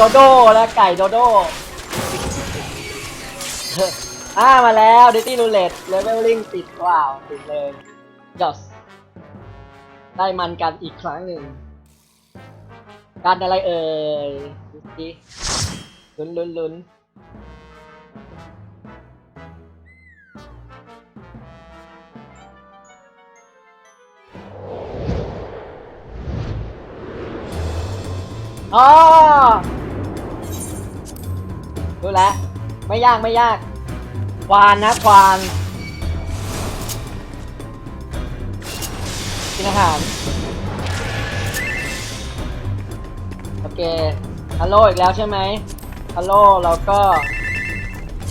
ดโดและไก่โดโดอ่ามาแล้วดิตี้รูเล็ตเลเวลลิ่งติดว้าวติดเลยยอสได้มันกันอีกครั้งหนึ่งการอะไรเอ่ยดูสิลุ้นลุ้นลุ้นอ๋อ รู้แล้วไม่ยากไม่ยากควานนะควานกินอาหารโอเคฮัลโหลอีกแล้วใช่ไหมฮัลโหลแล้วก็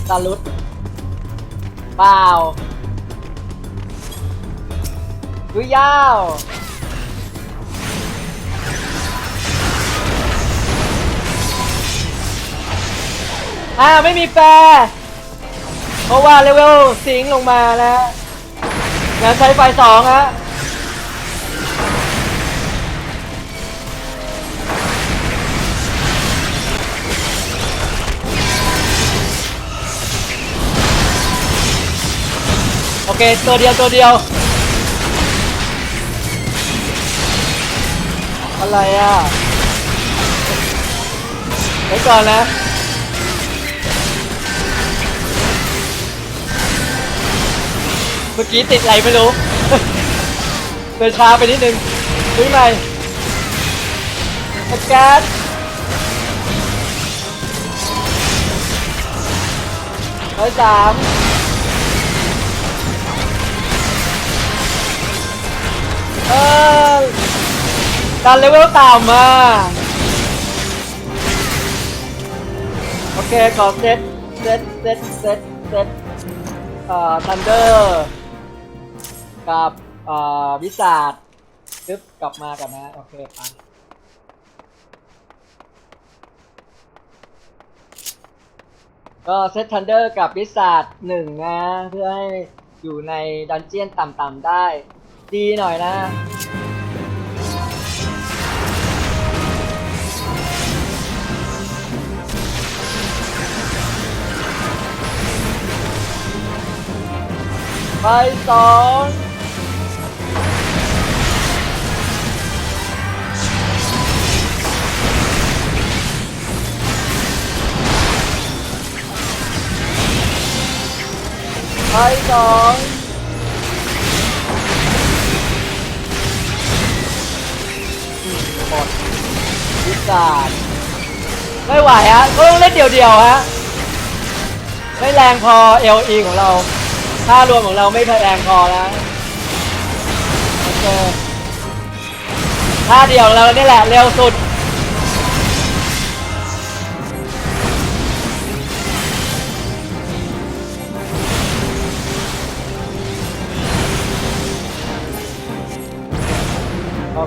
สลุดเปล่าดุยยาว อ่าไม่มีแฟร์เพราะว่าเลเวลสิงห์ลงมาแล้วงั้นใช้ไฟสองฮะโอเค ตัวเดียว ตัวเดียว อะไรอะไว้ก่อนนะ มื่อกี้ติดอะไรไม่รู้เดินช้าไปนิดนึงดูหน่อยสแกนร้อยสามเออดันเลเวลต่ำมาโอเคขอเซตเซตเซตเซตเซตเอ่อทันเดอร์ กับวิสาดซึบกลับมากันนะโอเคไปก็เซตทันเดอร์กับวิสาดหนึ่งนะ เพื่อให้อยู่ในดันเจียนต่ำๆได้ ดีหน่อยนะไปสอง ไปสองหมดวิสานไม่ไหวฮะก็ต้องเล่นเดี่ยวๆฮะไม่แรงพอ LE ของเราค่ารวมของเราไม่แรงพอแล้วโอเคท่าเดียวของเราเนี่แหละเร็วสุด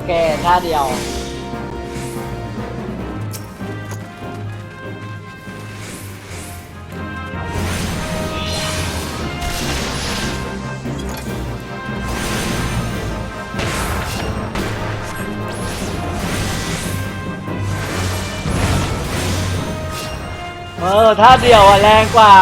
เคท่าเดียว เออท่าเดียวอะแรงกว่า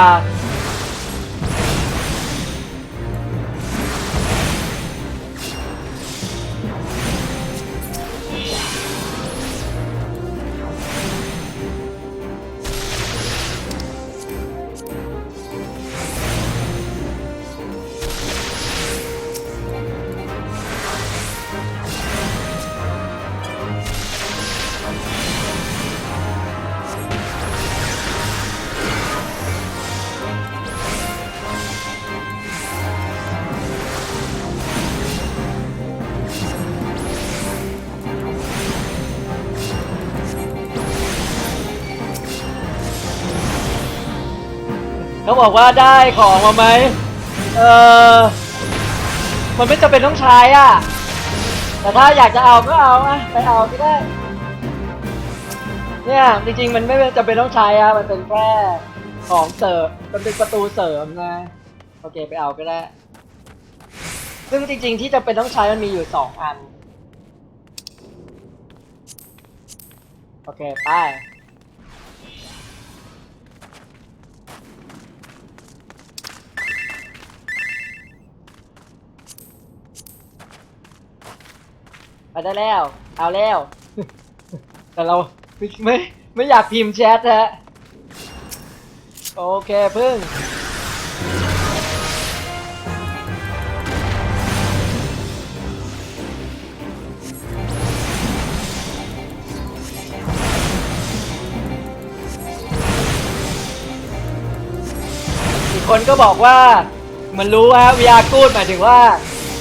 บอกว่าได้ของมาไหมเออมันไม่จำเป็นต้องใช้อะ แต่ถ้าอยากจะเอาก็เอาอะไปเอาก็ได้ เนี่ยจริงๆมันไม่จำเป็นต้องใช้อะ มันเป็นแค่ของเสริมมันเป็นประตูเสริมนะ โอเคไปเอาก็ได้ ซึ่งจริง ๆ ที่จะเป็นต้องใช้มันมีอยู่สองอัน โอเคไป ไปได้แล้ว เอาแล้ว แต่เราไม่ไม่ไม่อยากพิมพ์แชทฮะ โอเคพึ่ง อีกคนก็บอกว่า มันรู้ฮะวิยากูดหมายถึงว่า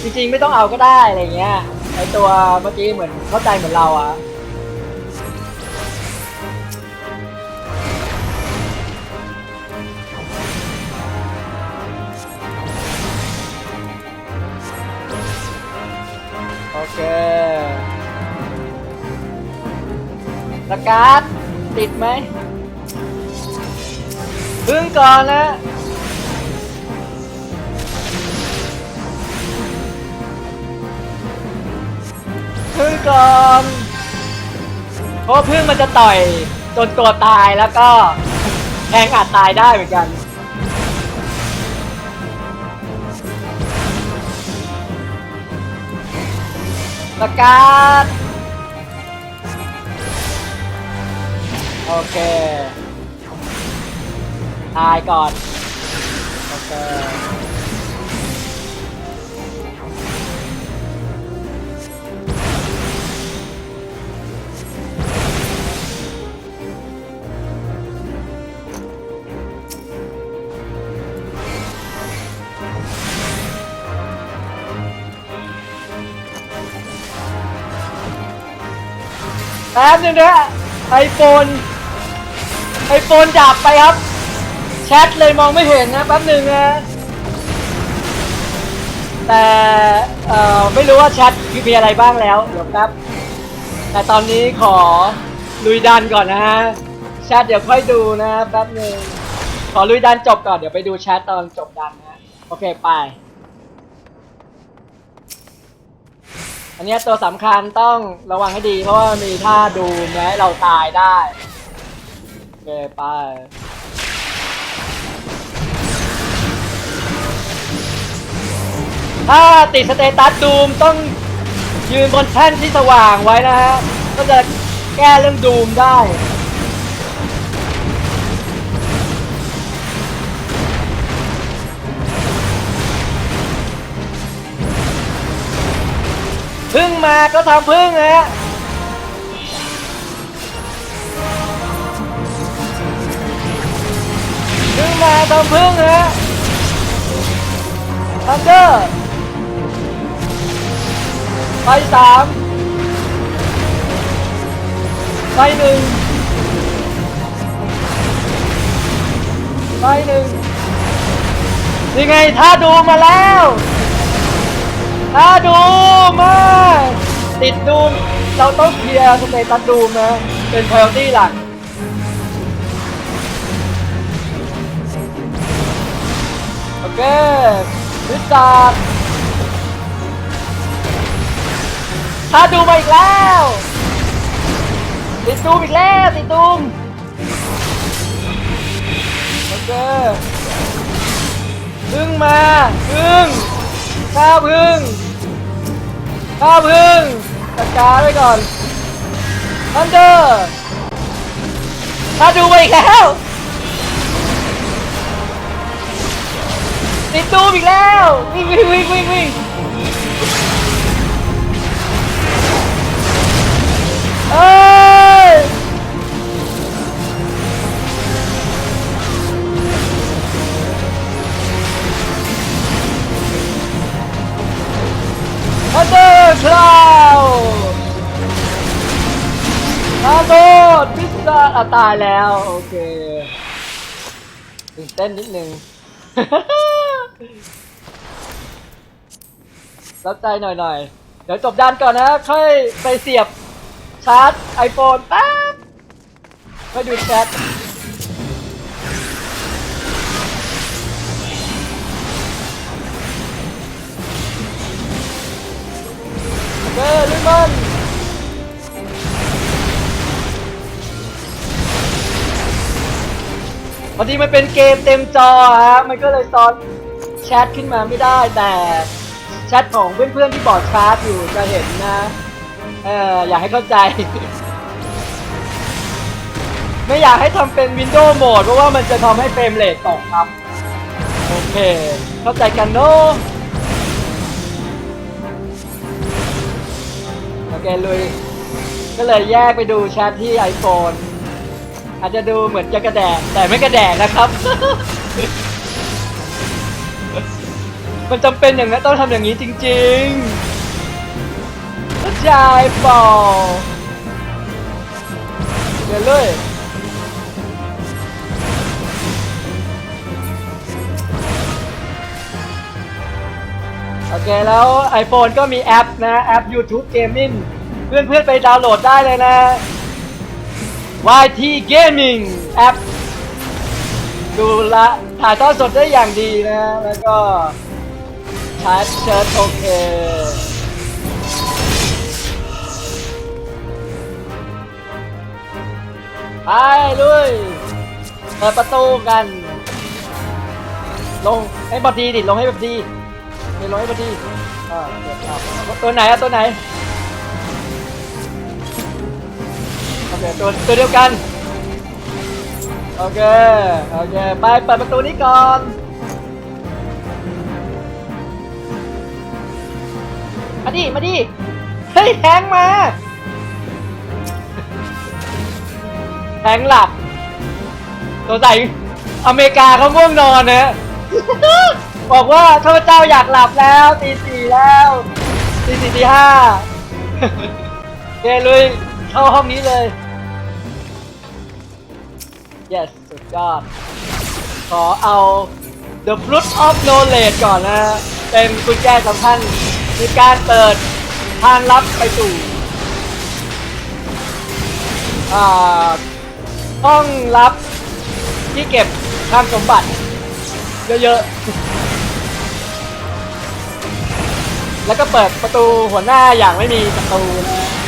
จริงๆ ไม่ต้องเอาก็ได้ อะไรเงี้ย ไอตัวเมื่อกี้เหมือนเข้าใจเหมือนเราอะโอเคสกาดติดไหมพึ่งก่อนนะ พึ่งก่อนเพราะพึ่งมันจะต่อยจนตัวตายแล้วก็แทงอาจตายได้เหมือนกันสกัดโอเค ตายก่อน โอเค แป๊บนึงนะไอโฟนไอโฟนดับไปครับ แชทเลยมองไม่เห็นนะแป๊บนึงนะแต่เอ่อไม่รู้ว่าแชทมีอะไรบ้างแล้วเดี๋ยวแป๊บแต่ตอนนี้ขอลุยดันก่อนนะฮะแชทเดี๋ยวค่อยดูนะแป๊บนึงขอลุยดันจบก่อนเดี๋ยวไปดูแชทตอนจบดันนะโอเคไป อันนี้ตัวสำคัญต้องระวังให้ดี เพราะว่ามีท่าดูแม้เราตายได้โอเคไปถ้าติดสเตตัสดูมต้องยืนบนแท่นที่สว่างไว้นะฮะก็จะแก้เรื่องดูมได้ พึ่งมาก็ทำพึ่งฮะพึ่งมาทำพึ่งฮะทันเดอร์ไปสามไปหนึ่งไปหนึ่งยังไงถ้าดูมาแล้ว ติดดูมเราต้องเคลียร์สเตตัสดูมนะ เป็น priority หลักโอเควิจารณ์ถ้าดูมาอีกแล้ว ติดดูมอีกแล้วติดดูมโอเคพึ่งมาพึ่งข้าพึ่งข้าพึ่ง จัดการไว้ก่อนทันเดอร์มาดูไปอีกแล้วติดตูมอีกแล้ววิ่งวิ่งวิ่งวิ่งวิ่งเอ้ โดดพิซซ่าอะตายแล้ว โอเคตื่นเต้นนิดนึง รับใจหน่อยๆ เดี๋ยวจบด้านก่อนนะ ค่อยไปเสียบชาร์จ iPhone แป๊บค่อยดูแชทโอเคลุยมัน อดีมันเป็นเกมเต็มจอฮะมันก็เลยซ้อนแชทขึ้นมาไม่ได้แต่แชทของเพื่อนๆที่บอร์ดชาร์จอยู่จะเห็นนะเอออยากให้เข้าใจ ไม่อยากให้ทำเป็น Windows Mode เพราะว่ามันจะทำให้เฟรมเรทตกครับ โอเค เข้าใจกันเนอะโอเคลุยก็เลยแยกไปดูแชทที่ iPhone อาจจะดูเหมือนจะกระแดกแต่ไม่กระแดกนะครับ มันจำเป็นอย่างนั้นต้องทำอย่างนี้จริงๆเข้าใจเปล่าเดี๋ยวเลยโอเคแล้ว iPhone ก็มีแอปนะ แอป YouTube Gaming เพื่อนๆไปดาวน์โหลดได้เลยนะ YT Gaming แอปดูละถ่ายทอดสดได้อย่างดีนะ แล้วก็ชาร์จเชิญโอเค ไปลุยเปิดประตูกัน ลงให้บอดีดิ ลงให้แบบดีเดี๋ยวลงให้บอดีอ่าเดี๋ยวตัวไหนอะตัวไหน เคตัวตัวเดียวกัน โอเค โอเค ไปเปิดประตูนี้ก่อนมาดิ มาดิ เฮ้ย แทงมา แทงหลับตัวใส่อเมริกาเขาง่วงนอนนะบอกว่าข้าพเจ้าอยากหลับแล้วตีสี่แล้วตีสี่ตีห้าเกลุยเข้าห้องนี้เลย yes สุดยอด ขอเอา the fruit of knowledge ก่อนนะ เป็นกุญแจสำคัญในการเปิดทางลับไปสู่อ่าห้องลับที่เก็บทางสมบัติ เยอะๆ แล้วก็เปิดประตูหัวหน้าอย่างไม่มีประตูนะ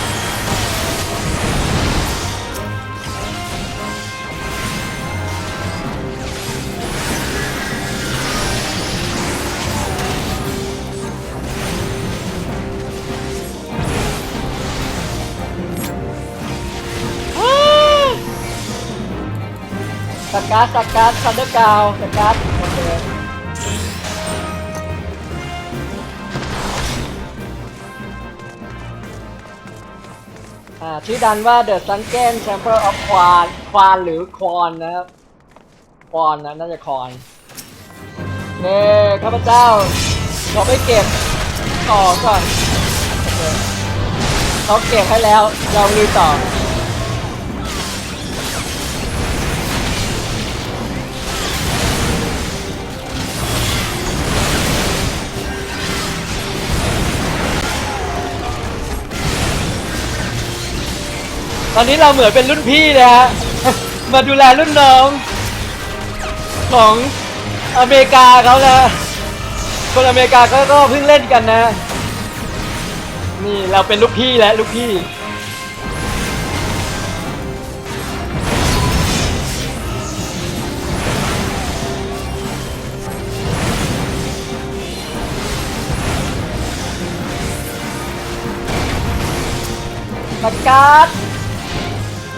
สกัดสกัดซันเดอร์กาวสกัดโอเคชื่อดันว่า The Sunken Chamber of Quan ควานหรือควอนนะครับ ควอนนะน่าจะควอนเน่ข้าพเจ้า ขอไปเก็บต่อก่อน เขาเก็บให้แล้ว เราลุยต่อ ตอนนี้เราเหมือนเป็นรุ่นพี่เลยฮะ มาดูแลรุ่นน้องของอเมริกาเขานะคนอเมริกาเขาก็เพิ่งเล่นกันนะ นี่เราเป็นลูกพี่และลูกพี่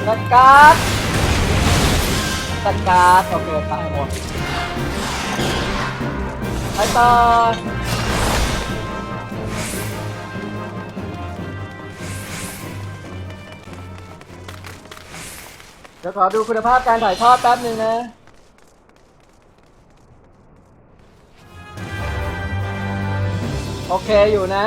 สกัดสกัดกัดโอเคตายหมดไปต่อเดี๋ยวขอดูคุณภาพการถ่ายทอดแป๊บหนึ่งนะโอเคอยู่นะ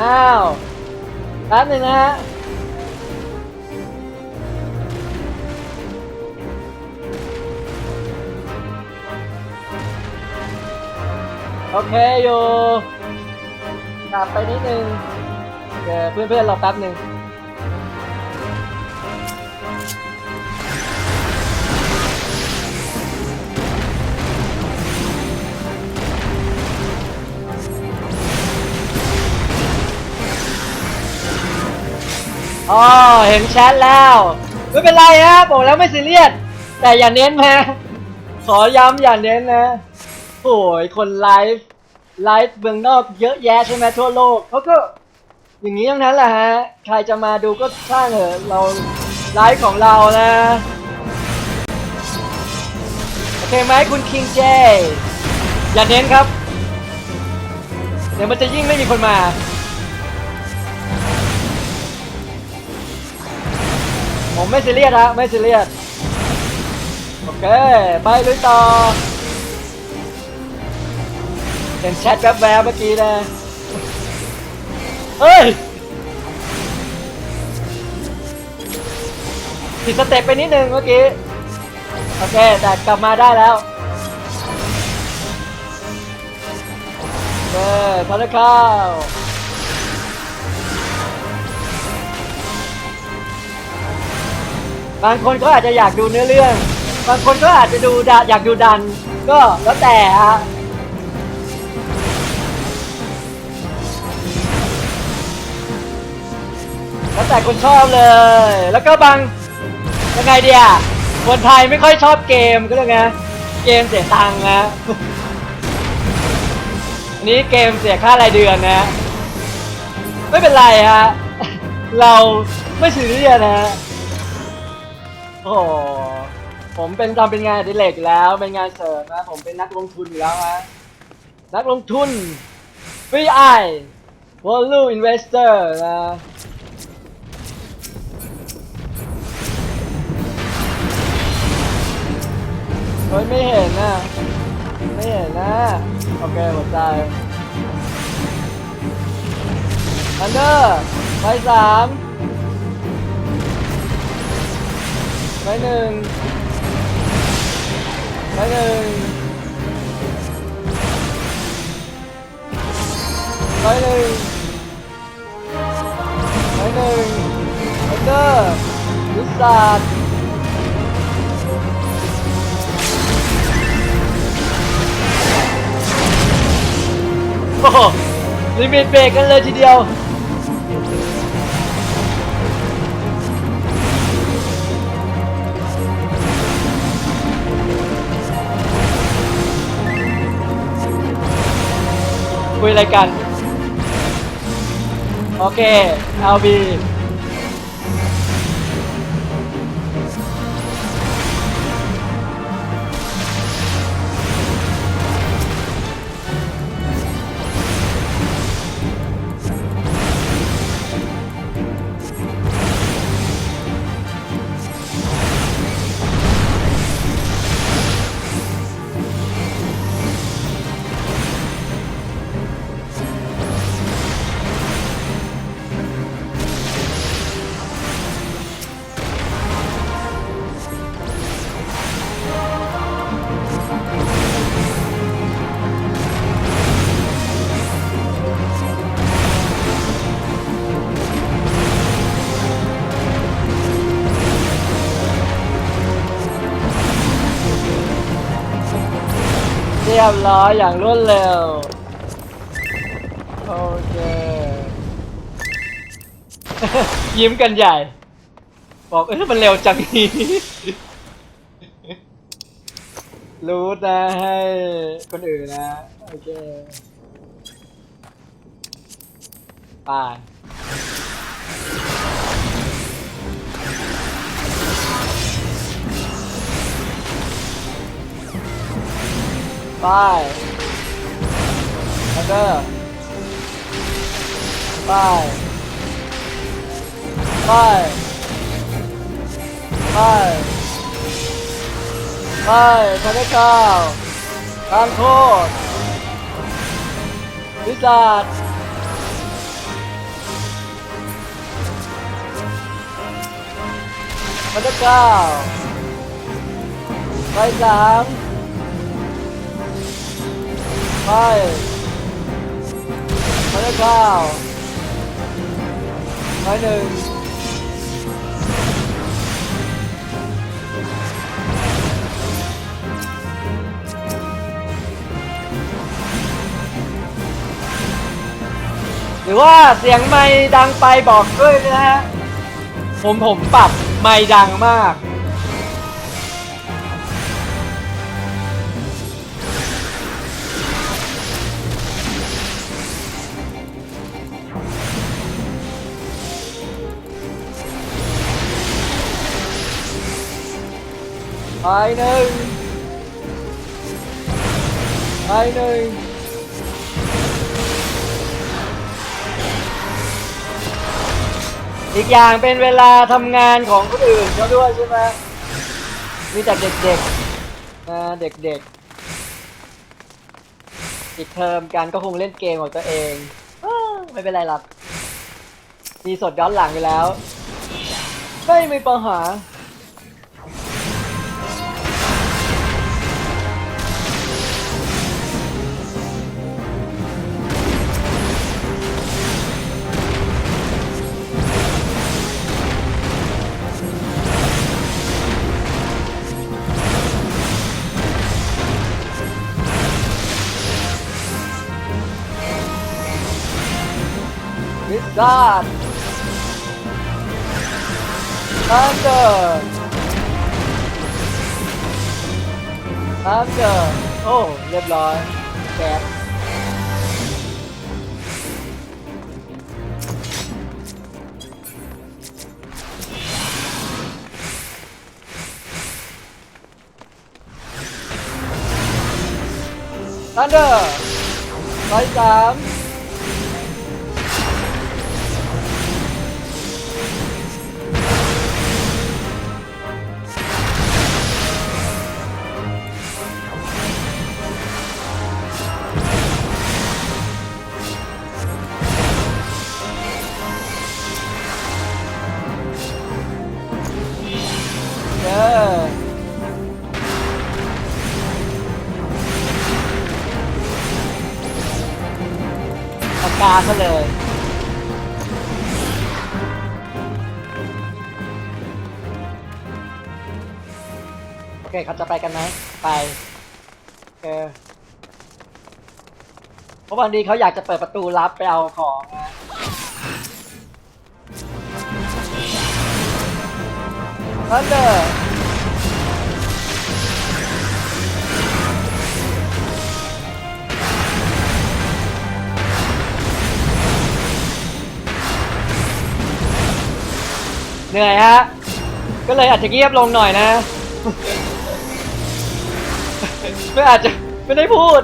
อ้าวแป๊บหนึงนะฮะโอเคอยู่กลับไปนิดนึงโอเคเพื่อนๆรอแป๊บหนึ่ง อ๋อเห็นแชทแล้วไม่เป็นไรฮะบอกแล้วไม่ซีเรียสแต่อย่าเน้นนะขอย้ำอย่าเน้นนะโอ้ยคนไลฟ์ไลฟ์เมืองนอกเยอะแยะใช่ไหมทั่วโลกเขาก็อย่างนี้ทั้งนั้นแหละฮะใครจะมาดูก็ช่างเถอะเราไลฟ์ของเรานะโอเคไหมคุณคิงเจอย่าเน้นครับ เดี๋ยวมันจะยิ่งไม่มีคนมา ผมไม่ซีเรียสฮะไม่ซีเรียสโอเค ไปลุยต่อเห็นแชทแวบๆเมื่อกี้นะเฮ้ยผิดสเต็ปไปนิดนึงเมื่อกี้ โอเค แต่กลับมาได้แล้วเออทานข้าวบ บางคนก็อาจจะอยากดูเนื้อเรื่อง บางคนก็อาจจะดูดะอยากดูดัน ก็แล้วแต่ฮะแล้วแต่คนชอบเลย แล้วก็บางยังไงเดียคนไทยไม่ค่อยชอบเกมก็เลยไงเกมเสียตังค์นะอันนี้เกมเสียค่ารายเดือนนะ ไม่เป็นไรฮะ เราไม่ซีเรียสนะ โอ้โหผมเป็นทำเป็นงานอดิเรกแล้ว เป็นงานเสริมนะ ผมเป็นนักลงทุนอยู่แล้วฮะนักลงทุน VI Value Investor นะเฮ้ยไม่เห็นนะ ไม่เห็นนะ โอเคหัวใจอันเดอร์ไปสาม ไปหนึ่งไปหนึ่งไปหนึ่งไปหนึ่งอันเดอร์วิสาดโอ้โหลิมิตเบรกกันเลยทีเดียว คุยอะไรกัน โอเค LB ยบร้อยอย่างรวดเร็ว โอเค ยิ้มกันใหญ่ บอกเอ้ยมันเร็วจังนี้รู้นะให้คนอื่นนะ โอเค ไป ไปแล้วก็ไปไปไปไปพระเจ้าทางโทษวิจารณ์พระเจ้าไปสาม ไปพระเจ้าไปหนึ่งหรือว่าเสียงไม้ดังไปบอกด้วยนะฮะผมผมปรับไม้ดังมาก ไปหนึ่งไปหนึ่งอีกอย่างเป็นเวลาทำงานของคนอื่นเขาด้วยใช่ไหมมีแต่เด็กๆนะเด็กๆอีกเทอมกันก็คงเล่นเกมของตัวเองอไม่เป็นไรหรอกมีสดย้อนหลังอยู่แล้ว ไม่มีปัญหา Wizard Thunder Thunder โอ้ เรียบร้อยแก๊สทันเดอร์ร้อยสาม เคเขาจะไปกันไหมไปเออเพราะบางทีเขาอยากจะเปิดประตูลับไปเอาของนะทันเดอร์เหนื่อยฮะ ก็เลยอาจจะเงียบลงหน่อยนะ ไม่อาจจะไม่ได้พูด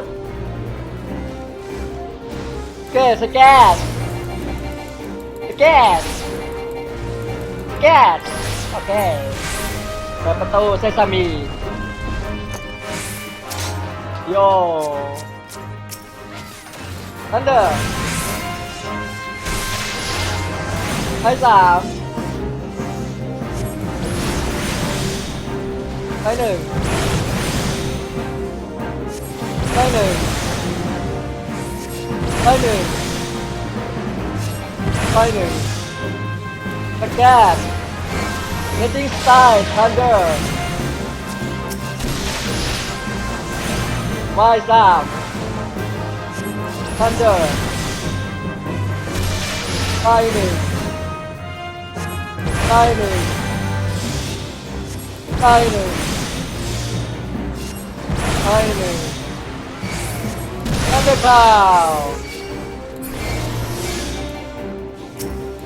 โอเคสแกนสแกนสแกนโอเคเปิดประตูเซซามีโยทันเดอร์ให้สามให้หนึ่ง ได้หนึ่งได้หนึ่งได้หนึ่งสแกน getting style thunder ไม้สาม thunder ได้หนึ่งได้หนึ่งได้หนึ่งได้หนึ่ง Underground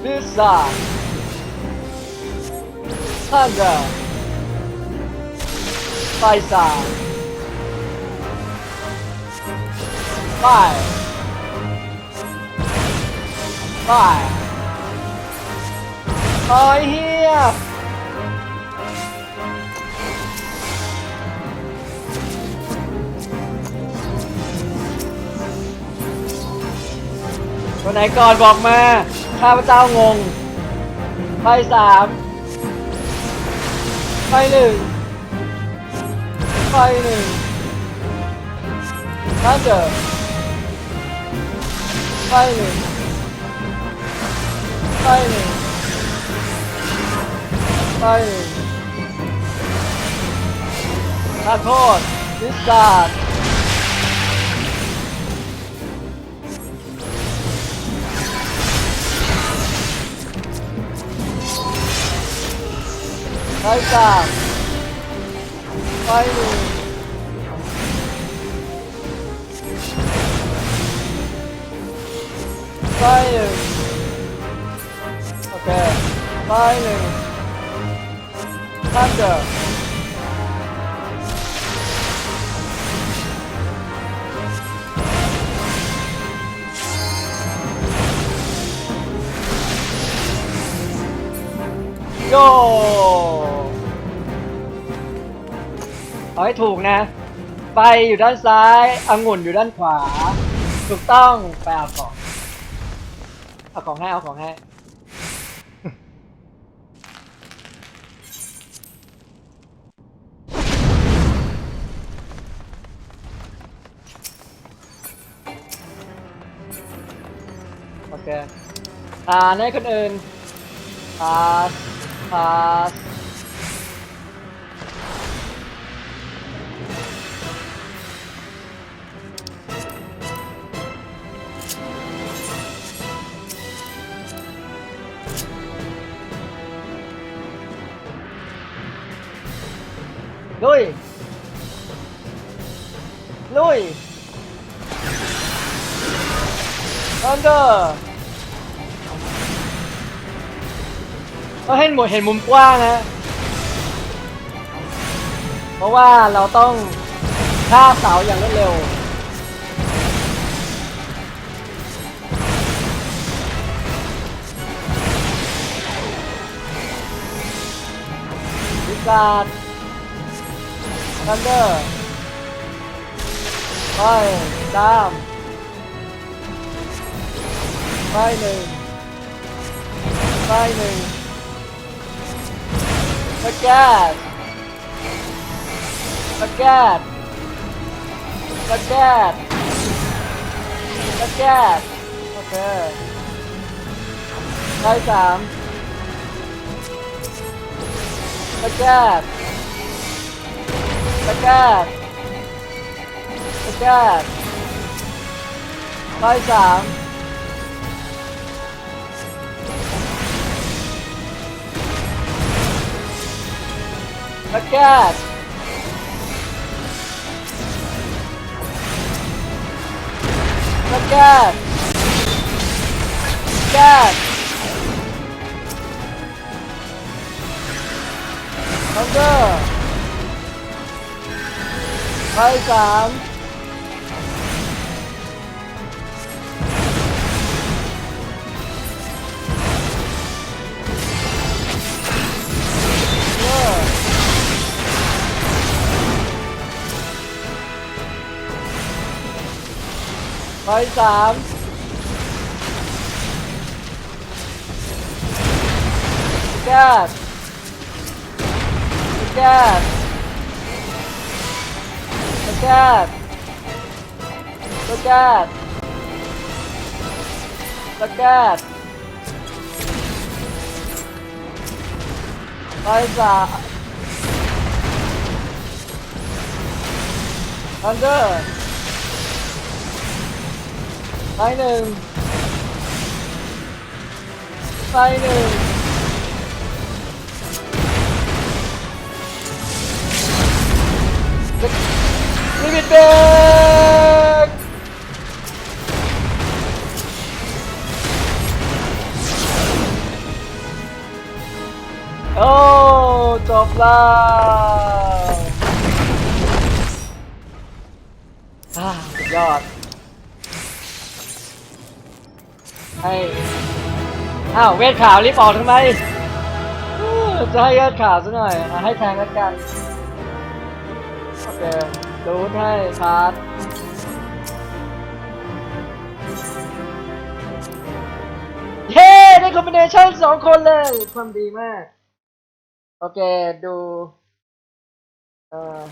This side Thunder Five side Five Five โอ้ ตัวไหนก่อนบอกมา ข้าพเจ้างงไปสามไปหนึ่งไปหนึ่งท่านเจอไปหนึ่งไปหนึ่งไปหนึ่งขอโทษดิสกา Nice Fire. Okay. Finally. Thunder. Yo! เอาให้ถูกนะไฟอยู่ด้านซ้ายองุ่นอยู่ด้านขวา ถูกต้องไปเอาของเอาของให้เอาของให้โอเคอ่าให้คนอื่นพาสพา ห้หมดเห็นมุมกว้างนะเพราะว่าเราต้องฆ่าเสาอย่างรวดเร็ววิกาดทันเดอร์ไปตามไปหนึ่งไปหนึ่ง สแกนสแกนสแกนสแกนโอเคไปสามสแกนสแกนสแกนไปสาม สแกนสแก ไปสามแกนสแกนสแกนสแกนสแกนไปสามอันเดอร์ ไปหนึ่งไปหนึ่งลิมิตเบรกโอ้จบแล้ว ให้ อ้าว เวทขาวรีบออกทำไมจะให้เวทขาวซะหน่อยอะให้แทงแล้วกัน โอเคดูให้ชาร์จเย้ได้คอมบิเนชั่นสองคนเลยทำดีมาก โอเค ดู เอ่อ